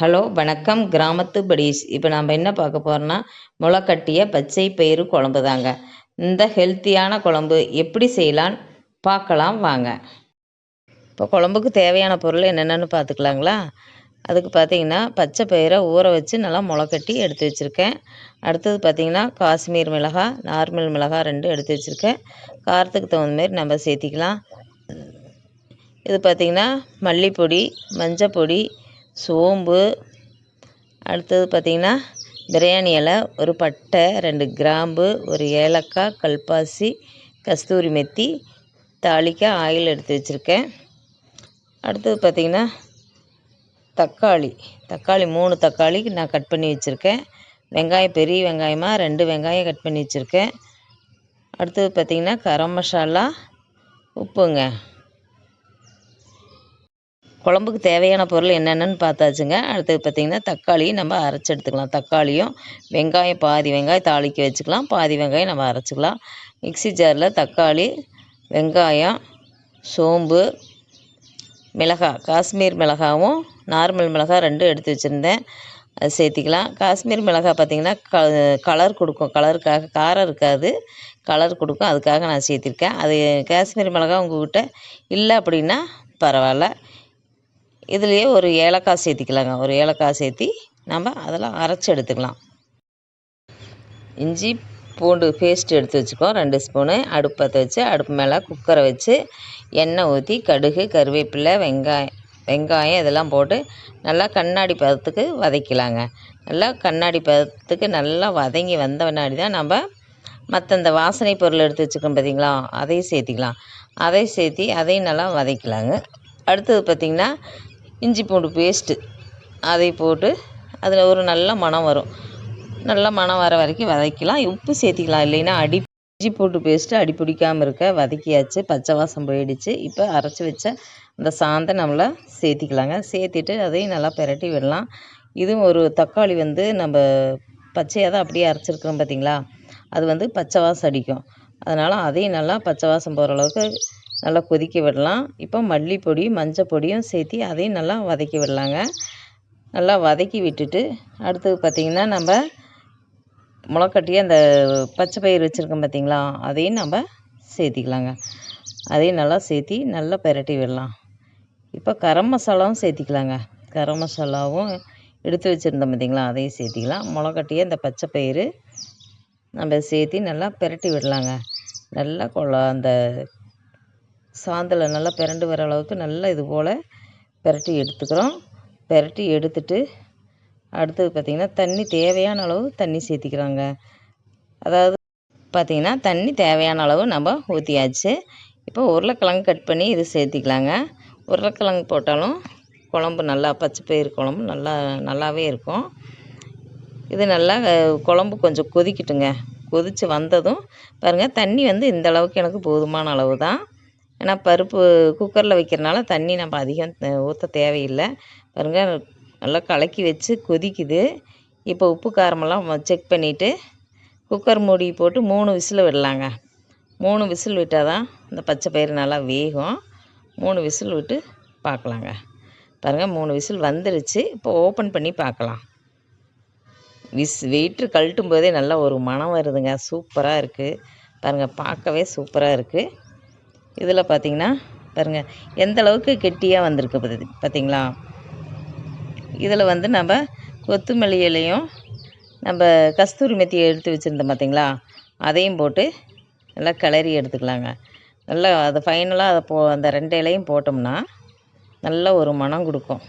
Hello வணக்கம். கிராமத்து buddies இப்போ நம்ம என்ன பார்க்க போகிறோன்னா முளைக்கட்டிய பச்சை பயிறு குழம்பு தாங்க. இந்த ஹெல்த்தியான குழம்பு எப்படி செய்யலான்னு பார்க்கலாம் வாங்க. இப்போ குழம்புக்கு தேவையான பொருள் என்னென்னு பார்த்துக்கலாங்களா? அதுக்கு பார்த்தீங்கன்னா பச்சை பயிரை ஊற வச்சு நல்லா முளைக்கட்டி எடுத்து வச்சுருக்கேன். அடுத்தது பார்த்திங்கன்னா காஷ்மீர் மிளகாய் நார்மல் மிளகாய் ரெண்டு எடுத்து வச்சுருக்கேன். காரத்துக்கு தகுந்த மாரி நம்ம சேர்த்திக்கலாம். இது பார்த்திங்கன்னா மல்லிப்பொடி மஞ்சப்பொடி சோம்பு அடுத்தது பார்த்திங்கன்னா பிரியாணி இலை ஒரு பட்டை ரெண்டு கிராம்பு ஒரு ஏலக்காய் கல்பாசி கஸ்தூரி மெத்தி தாளிக்க ஆயில் எடுத்து வச்சுருக்கேன். அடுத்தது பார்த்திங்கன்னா தக்காளி. தக்காளி மூணு தக்காளி நான் கட் பண்ணி வச்சுருக்கேன். வெங்காயம் பெரிய வெங்காயமாக ரெண்டு வெங்காயம் கட் பண்ணி வச்சுருக்கேன். அடுத்தது பார்த்திங்கன்னா கரம் மசாலா உப்புங்க. குழம்புக்கு தேவையான பொருள் என்னென்னு பார்த்தாச்சுங்க. அடுத்தது பார்த்திங்கன்னா தக்காளி நம்ம அரைச்சி எடுத்துக்கலாம். தக்காளியும் வெங்காயம் பாதி வெங்காயம் தாளிக்க வச்சுக்கலாம். பாதி வெங்காயம் நம்ம அரைச்சிக்கலாம். மிக்சி ஜாரில் தக்காளி வெங்காயம் சோம்பு மிளகாய் காஷ்மீர் மிளகாவும் நார்மல் மிளகாய் ரெண்டும் எடுத்து வச்சுருந்தேன். அது சேர்த்திக்கலாம். காஷ்மீர் மிளகாய் பார்த்திங்கன்னா க கலர் கொடுக்கும். கலருக்காக காரம் இருக்காது. கலர் கொடுக்கும். அதுக்காக நான் சேர்த்திருக்கேன். அது காஷ்மீர் மிளகாய் உங்கள்கிட்ட இல்லை அப்படின்னா பரவாயில்ல. இதுலேயே ஒரு ஏலக்காய் சேர்த்திக்கலாங்க. ஒரு ஏலக்காய் சேர்த்தி நம்ம அதெல்லாம் அரைச்சி எடுத்துக்கலாம். இஞ்சி பூண்டு பேஸ்ட் எடுத்து வச்சுக்கோம் ரெண்டு ஸ்பூனு அடுப்பு பற்ற வச்சு அடுப்பு மேலே குக்கரை வச்சு எண்ணெய் ஊற்றி கடுகு கருவேப்பிலை வெங்காயம் வெங்காயம் இதெல்லாம் போட்டு நல்லா கண்ணாடி பதத்துக்கு வதக்கலாங்க. நல்லா கண்ணாடி பதத்துக்கு நல்லா வதங்கி வந்த பின்னாடி தான் நம்ம மற்ற இந்த வாசனை பொருள் எடுத்து வச்சுக்கோம் பார்த்திங்களா அதையும் சேர்த்திக்கலாம். அதையும் சேர்த்தி அதையும் நல்லா வதக்கலாங்க. அடுத்தது பார்த்திங்கன்னா இஞ்சி பூண்டு பேஸ்ட்டு அதை போட்டு அதில் ஒரு நல்ல மணம் வரும். நல்ல மணம் வர வரைக்கும் வதக்கலாம் உப்பு சேர்த்திக்கலாம். இல்லைன்னா அடி இஞ்சி பூண்டு பேஸ்ட்டு அடி பிடிக்காமல் இருக்க வதக்கியாச்சு. பச்சை வாசம் போயிடுச்சு. இப்போ அரைச்சி வச்ச அந்த சாந்தை நம்மளை சேர்த்திக்கலாங்க. சேர்த்திட்டு அதையும் நல்லா பிரட்டி விடலாம். இதுவும் ஒரு தக்காளி வந்து நம்ம பச்சையாக தான் அப்படியே அரைச்சிருக்கிறோம் பார்த்தீங்களா? அது வந்து பச்சை வாசம் அடிக்கும். அதனால் அதையும் நல்லா பச்சை வாசம் போகிற அளவுக்கு நல்லா கொதிக்க விடலாம். இப்போ மல்லிப்பொடி மஞ்சள் பொடியும் சேர்த்தி அதையும் நல்லா வதக்கி விடலாங்க. நல்லா வதக்கி விட்டுட்டு அடுத்தது பார்த்திங்கன்னா நம்ம முளைக்கட்டி அந்த பச்சை பயிர் வச்சுருக்கோம் பார்த்திங்களா? அதையும் நம்ம சேர்த்திக்கலாங்க. அதையும் நல்லா சேர்த்தி நல்லா பெரட்டி விடலாம். இப்போ கரம் மசாலாவும் சேர்த்திக்கலாங்க. கரம் மசாலாவும் எடுத்து வச்சுருந்தோம் பார்த்திங்களா? அதையும் சேர்த்திக்கலாம். முளைக்கட்டிய அந்த பச்சை பயிறு நம்ம சேர்த்தி நல்லா பெரட்டி விடலாங்க. நல்லா கொள்ள அந்த சாந்தில் நல்லா பிரண்டு வர அளவுக்கு நல்லா இது போல் பிரட்டி எடுத்துக்கிறோம். பிரட்டி எடுத்துட்டு அடுத்தது பார்த்திங்கன்னா தண்ணி தேவையான அளவு தண்ணி சேர்த்திக்கிறாங்க. அதாவது பார்த்திங்கன்னா தண்ணி தேவையான அளவு நம்ம ஊற்றியாச்சு இப்போ உருளைக்கிழங்கு கட் பண்ணி இது சேர்த்திக்கலாங்க. உருளைக்கிழங்கு போட்டாலும் குழம்பு நல்லா பச்சை பயிறு குழம்பு நல்லா நல்லாவே இருக்கும். இது நல்லா குழம்பு கொஞ்சம் கொதிக்கட்டுங்க. கொதித்து வந்ததும் பாருங்கள் தண்ணி வந்து இந்த அளவுக்கு எனக்கு போதுமான அளவு தான் ஏன்னா பருப்பு குக்கரில் வைக்கிறனால தண்ணி நம்ம அதிகம் ஊற்ற தேவையில்லை. பாருங்கள் நல்லா கலக்கி வச்சு கொதிக்குது. இப்போ உப்பு காரமெல்லாம் செக் பண்ணிவிட்டு குக்கர் மூடி போட்டு மூணு விசில் விடலாங்க. மூணு விசில் விட்டால் தான் இந்த பச்சை பயிறு நல்லா வேகும். மூணு விசில் விட்டு பார்க்கலாங்க. பாருங்கள் மூணு விசில் வந்துருச்சு. இப்போ ஓப்பன் பண்ணி பார்க்கலாம். விஸ் வெயிட்ரு கழட்டும் போதே நல்லா ஒரு மனம் வருதுங்க. சூப்பராக இருக்குது பாருங்கள் பார்க்கவே சூப்பராக இருக்குது இதில் பார்த்தீங்கன்னா பாருங்கள் எந்த அளவுக்கு கெட்டியாக வந்திருக்கு பார்த்தி பார்த்திங்களா? இதில் வந்து நம்ம கொத்துமல்லியிலையும் நம்ம கஸ்தூரி மெத்தியை எடுத்து வச்சுருந்தோம் பார்த்திங்களா? அதையும் போட்டு நல்லா கிளறி எடுத்துக்கலாங்க. நல்லா அதை ஃபைனலாக அதை போ அந்த ரெண்டு இலையும் போட்டோம்னா நல்ல ஒரு மனம் கொடுக்கும்.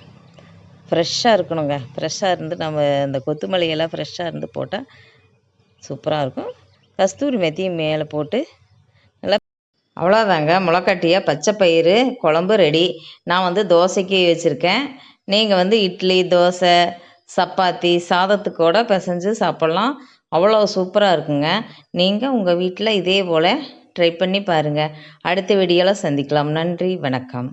ஃப்ரெஷ்ஷாக இருக்கணுங்க. ஃப்ரெஷ்ஷாக இருந்து நம்ம அந்த கொத்துமல்லியெல்லாம் ஃப்ரெஷ்ஷாக இருந்து போட்டால் சூப்பராக இருக்கும். கஸ்தூரி மெத்தியும் மேலே போட்டு அவ்வளோதாங்க முளைக்கட்டிய பச்சை பயிறு குழம்பு ரெடி நான் வந்து தோசைக்கு வச்சுருக்கேன். நீங்கள் வந்து இட்லி தோசை சப்பாத்தி சாதத்துக்கூட பிசைஞ்சு சாப்பிட்லாம். அவ்வளோ சூப்பராக இருக்குங்க. நீங்கள் உங்கள் வீட்டில் இதே போல் ட்ரை பண்ணி பாருங்கள் அடுத்த வீடியோவில் சந்திக்கலாம். நன்றி வணக்கம்.